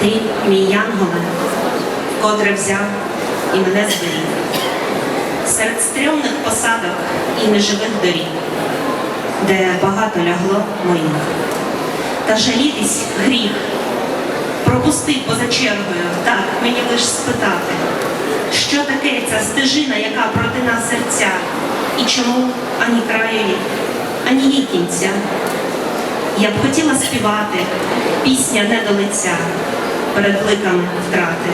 Ти, мій янголе, котре взяв і мене зберіг. Серед стрьомних посадок і неживих доріг, де багато лягло моїх. Та жалітись гріх, пропусти поза чергою, так мені лиш спитати, що таке ця стежина, яка протина серця, і чому ані краю ані її кінця. Я б хотіла співати, пісня не до лиця перед ликами втрати.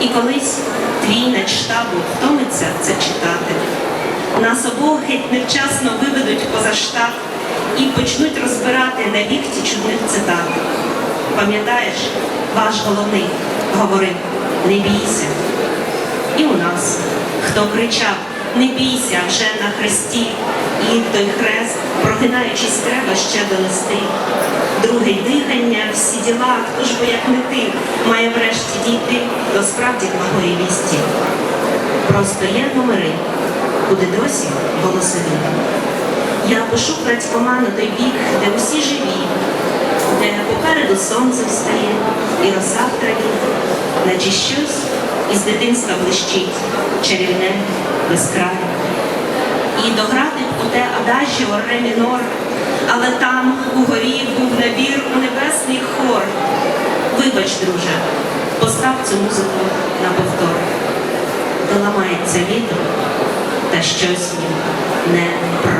І колись твій начштабу втомиться це читати. Нас обох геть невчасно виведуть поза штат і почнуть розбирати на вікті чудних цитат. Пам'ятаєш, ваш головний говорив не бійся. І у нас, хто кричав не бійся вже на хресті, і той хрест, прогинаючись, треба ще донести. Друге дихання, всі діла, хто ж бо як не ти, має врешті дійти до справді благої вісті. Просто є номери, куди досі голосові. Я пишу крадькома на той бік, де усі живі, де попереду сонце встає і роса в траві, наче щось із дитинства блищить, чарівне, безкрає. І у те адажіо ре але там угорі був набір у небесний хор. Вибач, друже, постав цю музику на повтор. Доламається вітер, та щось не проминає.